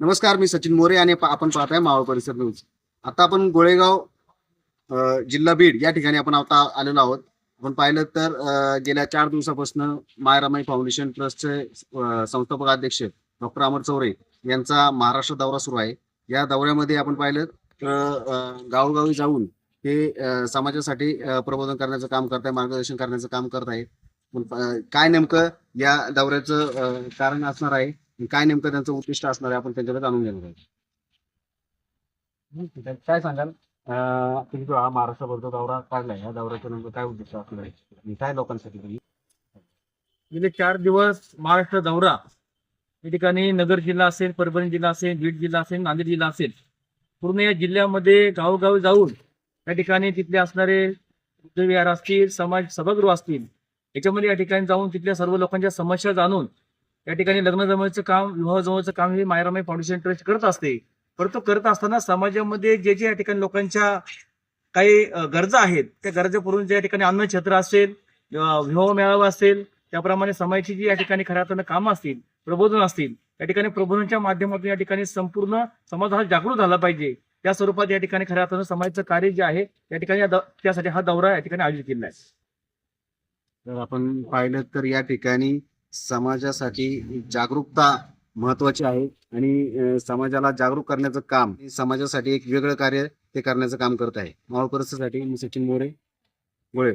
नमस्कार मी सचिन मोरे आणि आपण पाहत आहे मावळ परिसर न्यूज आता आपण गोळेगाव जिल्हा बीड या ठिकाणी आपण आता आलेलो आहोत. आपण पाहिलं तर गेल्या चार दिवसापासून मायरामाई फाउंडेशन ट्रस्टचे संस्थापक अध्यक्ष डॉक्टर अमर चौरे यांचा महाराष्ट्र दौरा सुरू आहे. या दौऱ्यामध्ये आपण पाहिलं तर गावोगावी जाऊन ते समाजासाठी प्रबोधन करण्याचं काम करत आहे मार्गदर्शन करण्याचं काम करत आहे पण, काय नेमकं या दौऱ्याचं कारण असणार आहे? काय नेमकं त्यांचं उद्दिष्ट असणार आहे आपण त्यांच्याकडे जाणून घेणार आहोत. आहे. काय सांगाल? अं, तुम्ही हा दौरा काढलाय. या दौऱ्याचं नेमकं काय उद्दिष्ट असणार आहे? काय लोकांसाठी तुम्ही गेले चार दिवस महाराष्ट्र दौरा. या ठिकाणी नगर जिल्हा असेल परभणी जिल्हा असेल बीड जिल्हा असेल नांदेड जिल्हा असेल. पूर्ण या जिल्ह्यामध्ये गावोगावी जाऊन या ठिकाणी तिथले असणारे बुद्धविहार असतील समाज सभागृह असतील याच्यामध्ये या ठिकाणी जाऊन तिथल्या सर्व लोकांच्या समस्या जाणून या ठिकाणी लग्न जमवायचं काम विवाह जमवायचं काम हे मायरामाई फाउंडेशन ट्रस्ट करत असते. परंतु करत असताना समाजामध्ये जे जे या ठिकाणी लोकांच्या काही गरजा आहेत त्या गरजा पुरून ज्या ठिकाणी अन्न क्षेत्र असेल विवाह मेळावा असेल त्याप्रमाणे समाजाची जी या ठिकाणी खऱ्या अर्थानं कामं असतील प्रबोधन असतील या ठिकाणी प्रबोधनाच्या माध्यमातून या ठिकाणी संपूर्ण समाज हा जागृत झाला पाहिजे. त्या स्वरूपात या ठिकाणी खऱ्या अर्थानं समाजाचं कार्य जे आहे या ठिकाणी त्यासाठी हा दौरा या ठिकाणी आयोजित केला आहे. तर आपण पाहिलं तर या ठिकाणी समाजासाठी जागरूकता महत्वाची आहे आणि समाजाला जागरूक करण्याचं काम समाजासाठी एक वेगळं कार्य ते करण्याचं काम करत आहे. मावळ परिस्थितीसाठी मी सचिन मोरे गोळे